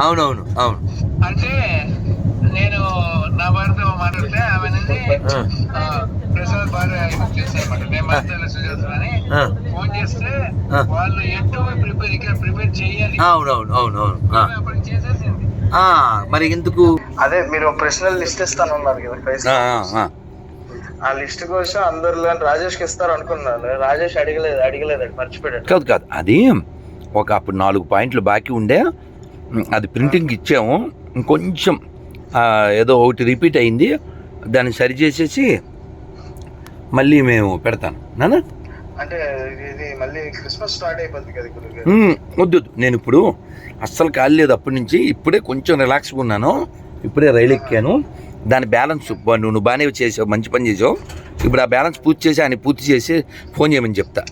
అవునవును అవును. అంటే నేను నా భార్యతో మాట్లాడితే ఆమె ప్రసాద్ భార్య చేస్తారన్నమాట నేను మాట్లాడే సుజాత అని ఫోన్ చేస్తే. వాళ్ళు ఎటు ప్రిపేర్ ఇక్కడ ప్రిపేర్ చేయాలి. అవునవును అవును అవును. ఆ. ఆమె అప్పుడు చేసేసింది. మరి ఎందుకు? అదే మీరు ప్రశ్నలు లిస్ట్ ఇస్తానన్నారు కదా ఆ, లిస్ట్. కోసం అందరిలో రాజేష్కి ఇస్తారు అనుకున్నాను. రాజేష్ అడగలేదు అడగలేదు మర్చిపోయాడు. కాదు కాదు. అది? ఒక అప్పుడు నాలుగు పాయింట్లు బాకీ ఉండే అది ప్రింటింగ్ ఇచ్చాము. ఇంకొంచెం ఆ, ఏదో ఒకటి రిపీట్ అయింది. దాన్ని సరి చేసేసి మళ్ళీ మేము పెడతాను. నానా? అంటే ఇది మళ్ళీ క్రిస్మస్ స్టార్ట్ అయిపోద్ది కదా గురుగారు ఉమ్, వద్దు. నేను ఇప్పుడు అస్సలు కాలేదు అప్పటి నుంచి. ఇప్పుడే కొంచెం రిలాక్స్గా ఉన్నాను. ఇప్పుడే రైలు ఎక్కాను. దాని బ్యాలెన్స్ నువ్వు నువ్వు బాగానే చేసావు మంచి పని చేసావు. ఇప్పుడు ఆ బ్యాలెన్స్ పూర్తి చేసి ఆయన పూర్తి చేసి ఫోన్ చేయమని చెప్తా.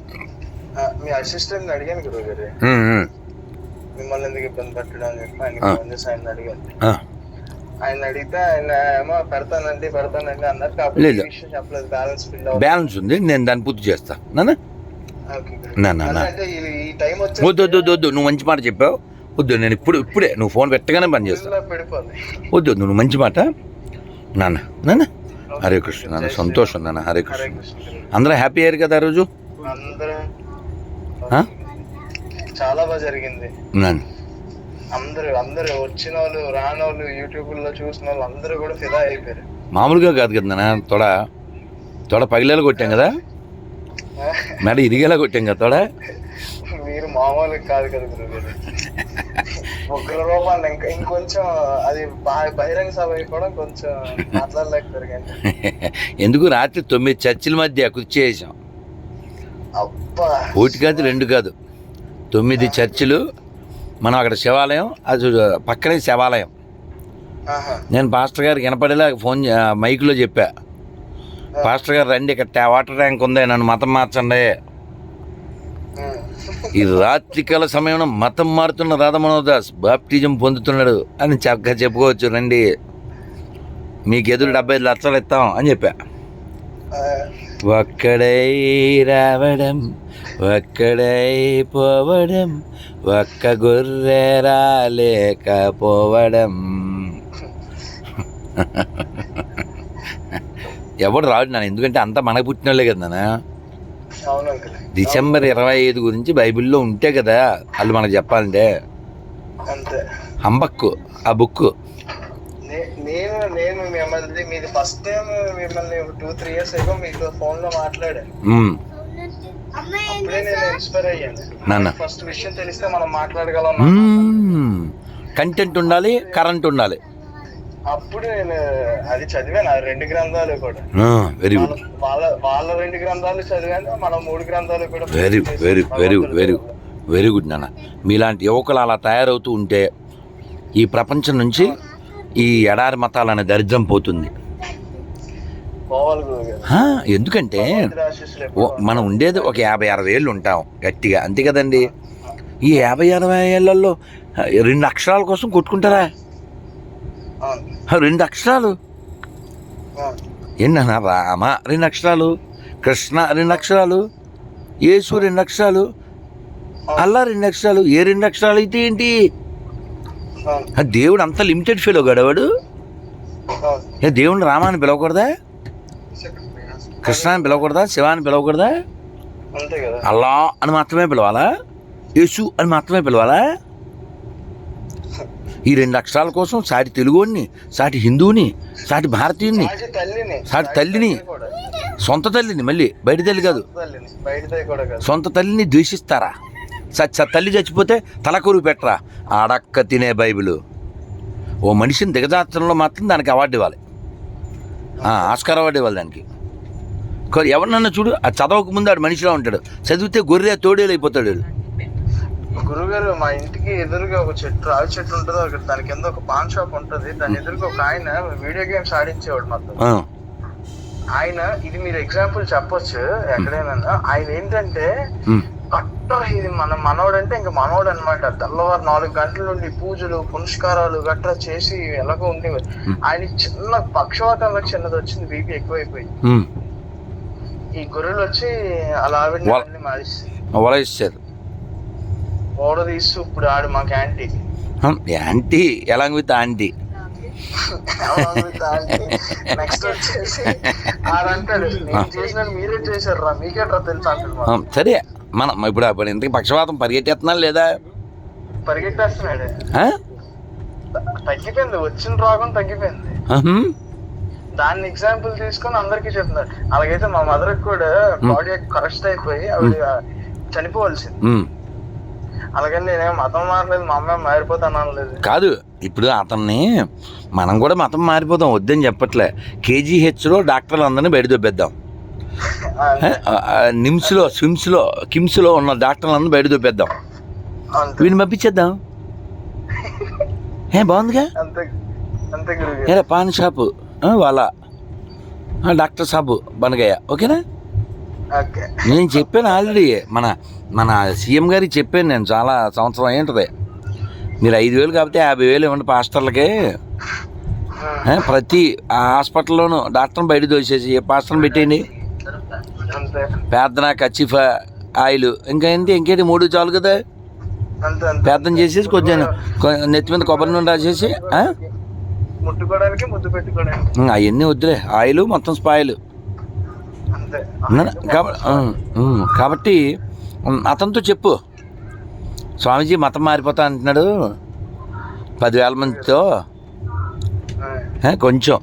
మీ అసిస్టెంట్ అడిగాను గురుగారు ఉమ్, ఉమ్. మిమ్మల్ని ఎందుకు ఇబ్బంది పెట్టడం అని చెప్పి ఆయన చేసి ఆయన అడిగాను. ఆయన అడిగితే ఆయన ఏమో పెడతానండి పెడతానండి అన్నారు. కాబట్టి లేదు. ఈ విషయం చెప్పలేదు. బ్యాలెన్స్ ఫిల్ బ్యాలెన్స్ ఉంది. నేను దాన్ని పూర్తి చేస్తా. నానా. నా, నా, నా. అంటే ఈ- ఈ టైం వచ్చి వద్దు వద్దు వద్దు వద్దు. నువ్వు మంచి మాట చెప్పావు. వద్దు నేను ఇప్పుడు ఇప్పుడే. నువ్వు ఫోన్ పెట్టగానే పని చేస్తా. వద్దు వద్దు నువ్వు మంచి మాట. నాన్న నాన్న. హరే కృష్ణ నాన్న. సంతోషం నాన్న. హరే హరే కృష్ణ. కృష్ణ. అందరూ హ్యాపీ అయ్యారు కదా ఆ రోజు? అందరూ. ఆ? చాలా బాగా జరిగింది. నాన్న. అందరూ అందరూ వచ్చిన వాళ్ళు రాని వాళ్ళు యూట్యూబ్లో చూసిన వాళ్ళు అందరూ కూడా ఫిదా అయిపోయారు. మామూలుగా కాదు కదా నాన్న తొడ తొడ పగిలేలా కొట్టాం కదా? మెడ ఇరిగేలా కొట్టాం కదా తొడ? మీరు మామూలు కాదు కదా ఒక్కల రూపాయలు ఇంకా ఇంకొంచెం అది బహిరంగ సభ అయిపోవడం కొంచెం మాట్లాడలేకపోయారు ఎందుకు రాత్రి తొమ్మిది చర్చిల మధ్య కుర్చీ వేసాం ఒకటి కాదు రెండు కాదు. తొమ్మిది చర్చిలు మనం అక్కడ శివాలయం అది పక్కనే శివాలయం. నేను పాస్టర్ గారికి వినపడేలా ఫోన్ మైక్లో చెప్పా. పాస్టర్ గారు రండి ఇక్కడ వాటర్ ట్యాంక్ ఉంది నన్ను మతం మార్చండి. ఈ రాత్రికాల సమయంలో మతం మారుతున్న రాధా మనోహర్ దాస్ బాప్టిజం పొందుతున్నాడు అని చక్కగా చెప్పుకోవచ్చు రండి. మీకు ఎదురు డెబ్బై ఐదు లక్షలు ఇస్తాం అని చెప్పా. ఒక్కడై రావడం ఒక్కడై పోవడం ఒక్క గొర్రె రాలేకపోవడం. ఎవడు రాడు నాన్న? ఎందుకంటే అంతా మనకు పుట్టిన వాళ్ళే కదా డిసెంబర్ ఇరవై ఐదు గురించి బైబిల్లో ఉంటే కదా వాళ్ళు మనకు చెప్పాలంటే. హంబక్కు ఆ బుక్ నేను నేను మిమ్మల్ని మీది ఫస్ట్ టైం మిమ్మల్ని టూ త్రీ ఇయర్స్ ఏగో మీతో ఫోన్లో మాట్లాడాను. అప్పుడే నేను ఇన్స్పైర్ అయ్యాను. నాన్న. ఫస్ట్ విషయం తెలిస్తే మనం మాట్లాడగలం కంటెంట్ ఉండాలి కరెంట్ ఉండాలి. అప్పుడు నేను అది చదివాను ఆ రెండు గ్రంథాలు కూడా. వెరీ గుడ్ వాళ్ళ- వాళ్ళ రెండు గ్రంథాలు చదివాను మన మూడు గ్రంథాలు కూడా very very. Very very. Very good నాన్న. మీలాంటి యువకులు అలా తయారవుతూ ఉంటే ఈ ప్రపంచం నుంచి ఈ ఎడారి మతాలు దరిద్రం పోతుంది. ఎందుకంటే మనం ఉండేది ఒక యాభై అరవై ఏళ్ళు ఉంటాం గట్టిగా అంతే కదండి? ఈ యాభై అరవై ఏళ్ళల్లో రెండు అక్షరాల కోసం కొట్టుకుంటారా? రెండు అక్షరాలు? ఏంటన్నా రామ రెండు అక్షరాలు కృష్ణ రెండు అక్షరాలు యేసు రెండు అక్షరాలు అల్లా రెండు అక్షరాలు ఏ రెండు అక్షరాలు అయితే ఏంటి? దేవుడు అంత లిమిటెడ్ ఫీల్ గడవాడు. ఏ దేవుడిని రామాని పిలవకూడదా? కృష్ణ అని పిలవకూడదా? శివ అని పిలవకూడదా అల్లా అని మాత్రమే పిలవాలా? యేసు అని మాత్రమే పిలవాలా? ఈ రెండు అక్షరాల కోసం సాటి తెలుగుని సాటి హిందువుని సాటి భారతీయుని సాటి తల్లిని. సొంత తల్లిని మళ్ళీ బయట తల్లి కాదు. సొంత తల్లిని ద్వేషిస్తారా? సచ్చ తల్లి చచ్చిపోతే తలకొరువు పెట్టరా? ఆడక్క తినే బైబిల్. ఓ మనిషిని దిగజార్చడంలో మాత్రం దానికి అవార్డు ఇవ్వాలి. ఆస్కార్ అవార్డు ఇవ్వాలి దానికి. ఎవరినన్నా చూడు ఆ చదవక ముందు ఆడు మనిషిలా ఉంటాడు. చదివితే గొర్రె తోడేలు అయిపోతాడు. గురుగారు మా ఇంటికి ఎదురుగా ఒక చెట్టు రావి చెట్టు ఉంటుంది. అక్కడ దాని కింద ఒక పాన్ షాప్ ఉంటది. దాని ఎదురుగా ఒక ఆయన వీడియో గేమ్స్ ఆడించేవాడు మొత్తం ఆ, ఆయన ఇది మీరు ఎగ్జాంపుల్ చెప్పొచ్చు ఎక్కడైనా. ఆయన ఏంటంటే కట్ట ఇది మన మనోడు అంటే ఇంకా మనోడు అనమాట తెల్లవారు నాలుగు గంటల నుండి పూజలు పునస్కారాలు గట్రా చేసి ఎలాగో ఉండేవారు ఆయన చిన్న పక్షవాతంలో చిన్నది వచ్చింది బీపీ ఎక్కువైపోయి ఉమ్. ఈ గొర్రెలు వచ్చి అలా ఇచ్చారు ఓడ తీస్తూ ఇప్పుడు ఆడు మా క్యాంటీ యాంటీ ఎలాంగ్ విత్ ఆంటీ. సరే. మనం ఇప్పుడు అప్పుడు ఇంతకి పక్షవాతం పరిగెట్టేస్తున్నా లేదా? పరిగెట్టేస్తున్నాడు? తగ్గిపోయింది. వచ్చిన రోగం తగ్గిపోయింది. దాన్ని ఎగ్జాంపుల్ తీసుకొని అందరికీ చెప్తున్నారు. అలాగైతే మా మదర్ కూడా బాడీ కరెక్ట్ అయిపోయి ఆవిడ చనిపోవాల్సింది. అలాగని నేనేం మతం మారలేదు మా అమ్మాయి మారిపోతాను అనలేదు. కాదు ఇప్పుడు అతన్ని మనం కూడా మతం మారిపోతాం వద్దని చెప్పట్లే. కేజీహెచ్లో డాక్టర్లు అందరినీ బయట దొబ్బేద్దాం. నిమ్స్లో స్విమ్స్లో కిమ్స్లో ఉన్న డాక్టర్లందరినీ బయట అంతే. వీడిని పంపించేద్దాం. ఏ బాగుందిగా? ఏరా పాన్ షాపు వాళ్ళ డాక్టర్ సాబు బనగయ్య ఓకేనా? ఓకే. నేను చెప్పాను ఆల్రెడీ మన మన సీఎం గారికి చెప్పాను నేను చాలా సంవత్సరం ఏంటది మీరు ఐదు వేలు కాకపోతే యాభై వేలు ఇవ్వండి పాస్టర్లకి. ప్రతి ఆ హాస్పిటల్లోనూ డాక్టర్ని బయట దోసేసి పాస్టర్ని పెట్టేయండి. ప్రార్థన కచ్చిఫా ఆయిల్. ఇంకా ఏంటి? ఇంకేంటి? మూడు చాలు కదా. ప్రార్థన చేసేసి కొంచెం నెత్తి మీద కొబ్బరి నూనె రాసేసి అవన్నీ వద్దులే. ఆయిల్ మొత్తం స్పాయిల్. కాబట్టి అతనితో చెప్పు. స్వామీజీ మతం మారిపోతా అంటున్నాడు. పదివేల మందితో. కొంచెం.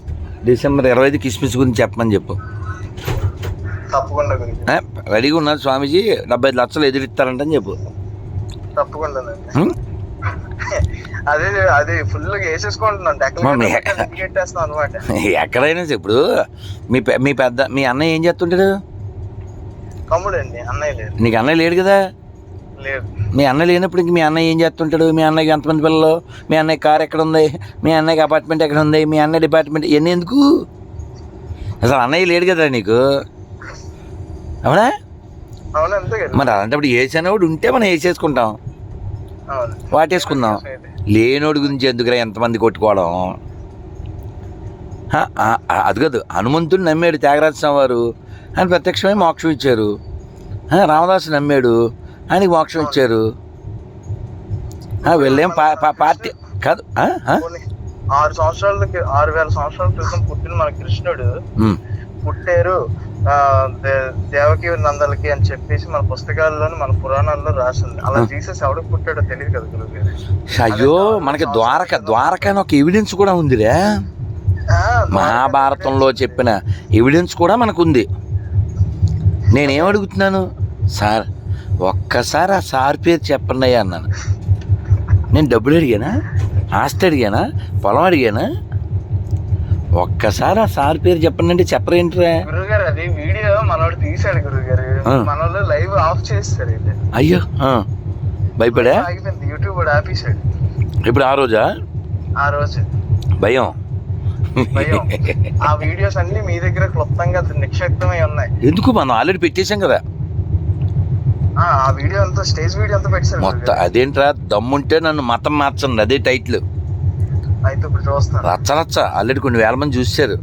డిసెంబర్ ఇరవై ఐదు కిస్మిస్ గురించి చెప్పమని చెప్పు. తప్పకుండా రెడీగా ఉన్నారు స్వామీజీ? డెబ్బై ఐదు లక్షలు ఎదురిస్తారంటని చెప్పు. తప్పకుండానండి ఉమ్, అదే అది ఫుల్ ఎక్కడైనా ఇప్పుడు మీ మీ పెద్ద మీ అన్నయ్య ఏం చేస్తుంటాడు? తమ్ముడండి అన్నయ్య లేదు నీకు అన్నయ్య లేడు కదా? లేదు. మీ అన్నయ్య లేనప్పుడు ఇంక మీ అన్నయ్య ఏం చేస్తుంటాడు? మీ అన్నయ్యకి ఎంతమంది పిల్లలు? మీ అన్నయ్య కార్ ఎక్కడ ఉంది మీ అన్నయ్యకి అపార్ట్మెంట్ ఎక్కడ ఉంది మీ అన్నయ్య డిపార్ట్మెంట్ ఇవన్నీ ఎందుకు? అసలు అన్నయ్య లేడు కదా నీకు? అవునా? అవును అంతే కదా. మరి అలాంటప్పుడు వేసేనోడు ఉంటే మనం వేసేసుకుంటాం. వాటేసుకుందాం. లేనోడి గురించి ఎందుకురా ఎంతమంది కొట్టుకోవడం? అది కాదు. హనుమంతుడు నమ్మాడు త్యాగరాజ స్వామి వారు ఆయన ప్రత్యక్షమై మోక్షం ఇచ్చారు. రామదాసు నమ్మాడు. ఆయనకి మోక్షం ఇచ్చారు. వీళ్ళేం పార్టీ కాదు. ఆరు సంవత్సరాల ఆరు వేల సంవత్సరాల క్రితం పుట్టిన మన కృష్ణుడు పుట్టారు. దేవకి నందలకి అని చెప్పేసి మన పుస్తకాల్లోని మన పురాణాల్లో రాసింది. అలా జీసస్ ఎవడికి పుట్టాడో తెలియదు కదా గురువు గారు. అయ్యో మనకి ద్వారక ద్వారక అని ఒక ఎవిడెన్స్ కూడా ఉందిరా. మహాభారతంలో చెప్పిన ఎవిడెన్స్ కూడా మనకుంది. నేనేం అడుగుతున్నాను? సార్ ఒక్కసారి ఆ సార్ పేరు చెప్పండి అన్నాను. నేను డబ్బులు అడిగానా? ఆస్తి అడిగానా? పొలం అడిగానా? ఒక్కసారి ఆ సార్ పేరు చెప్పండి అంటే చెప్పరేంట్రా గురువు గారు అది వీడియో మనోడు తీసాడు గురువు గారు ఆ. మనోళ్ళు లైవ్ ఆఫ్ చేస్తారు ఇది అయ్యో ఆ, భయపడా? ఆగిపోయింది యూట్యూబ్ కూడా ఆపేసాడు ఇప్పుడు ఆ రోజా? ఆ రోజు. భయం. భయం. ఆ వీడియోస్ అన్ని మీ దగ్గర క్లుప్తంగా నిక్షిప్తమై ఉన్నాయి. ఎందుకు? మనం ఆల్రెడీ పెట్టేశాం కదా. ఆ ఆ వీడియో అంతా స్టేజ్ వీడియో అంతా పెట్టారు మొత్తం అదేంట్రా? దమ్ముంటే నన్ను మతం మార్చండి అదే టైటిల్ అయితే ఇప్పుడు చూస్తాను. రచ్చ రచ్చ. ఆల్రెడీ కొన్ని వేల మంది చూశారు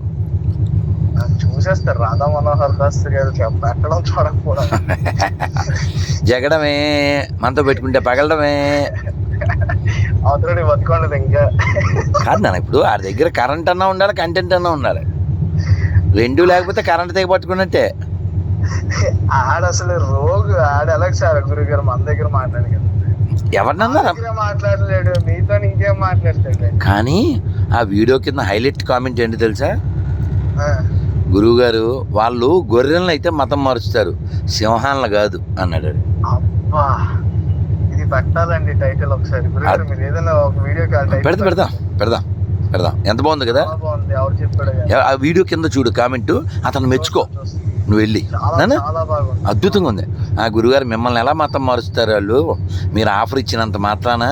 ఆ, చూసేస్తారు. రాధా మనోహర్ దాస్ గారు పెట్టడం చూడకపోవడం. జగడమే మనతో పెట్టుకుంటే పగలడమే. అవతలని బతుకోండి ఇంకా. కాదు నాన్న ఇప్పుడు ఆ దగ్గర కరెంట్ అన్నా ఉండాలి కంటెంట్ అన్నా ఉండాలి. రెండు లేకపోతే కరెంట్ తెగ పట్టుకున్నట్టే. ఆడ అసలు రోగు. ఆడ ఎలా సార్ గురువు గారు మన దగ్గర మాట్లాడి కదా ఎవరినన్నా దగ్గర మాట్లాడలేడు మీతో ఇంకేం మాట్లాడతాడు? కానీ ఆ వీడియో కింద హైలైట్ కామెంట్ ఏంటి తెలుసా? గురువుగారు వాళ్ళు గొర్రెలను అయితే మతం మారుస్తారు సింహాలను కాదు అన్నాడు. అబ్బా ఇది పెట్టాలండి టైటిల్ ఒకసారి. గురుగారు మీరు ఏదైనా ఒక వీడియో కాల్ పెడతా పెడదాం పెడదాం పెడదాం ఎంత బాగుంది కదా? బాగుంది ఎవరు చెప్పాడు కదా. ఎవ- ఆ వీడియో కింద చూడు కామెంట్. అతను మెచ్చుకో. నువ్వు వెళ్ళి అద్భుతంగా ఉంది. ఆ గురుగారు మిమ్మల్ని ఎలా మతం మారుస్తారు వాళ్ళు? మీరు ఆఫర్ ఇచ్చినంత మాత్రాన?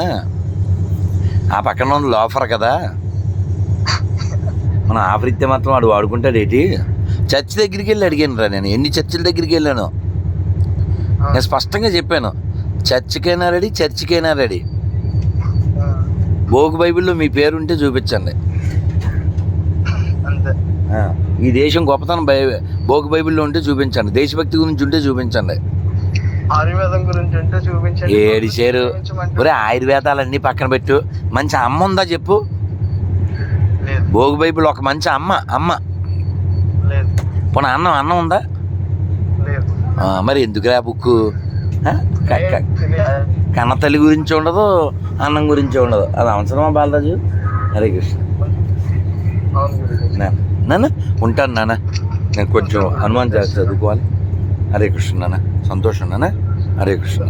ఆ పక్కన ఉన్న ఆఫర్ కదా? మనం ఆఫర్ ఇస్తే మాత్రం వాడు వాడుకుంటాడు ఏంటి? చర్చ్ దగ్గరికి వెళ్ళి అడిగాను రా నేను. ఎన్ని చర్చిల దగ్గరికి వెళ్ళాను? నేను స్పష్టంగా చెప్పాను. చర్చికైనా రెడీ చర్చికైనా రెడీ. బోకు బైబిల్లో మీ పేరు ఉంటే చూపించండి. అంతే. ఈ దేశం గొప్పతనం బై బోకు బైబిల్లో ఉంటే చూపించండి. దేశభక్తి గురించి ఉంటే చూపించండి. ఆయుర్వేదం గురించి ఉంటే చూపించండి. ఏడిచేరు. చూపించమంటే ఒరే ఆయుర్వేదాలన్నీ పక్కన పెట్టు. మంచి అమ్మ ఉందా చెప్పు? భోగి బైబిల్ ఒక మంచి అమ్మ అమ్మ. లేదు. పోనీ అన్నం అన్నం ఉందా? మరి ఎందుకురా బుక్. కన్న తల్లి గురించి ఉండదు అన్నం గురించి ఉండదు. అది అవసరమా బాలరాజు? హరే కృష్ణ. నాన్న ఉంటాను నాన్న నేను కొంచెం హనుమాన్ జాగ్రత్త చదువుకోవాలి. హరే కృష్ణ నాన్న సంతోషం నాన్న హరే కృష్ణ.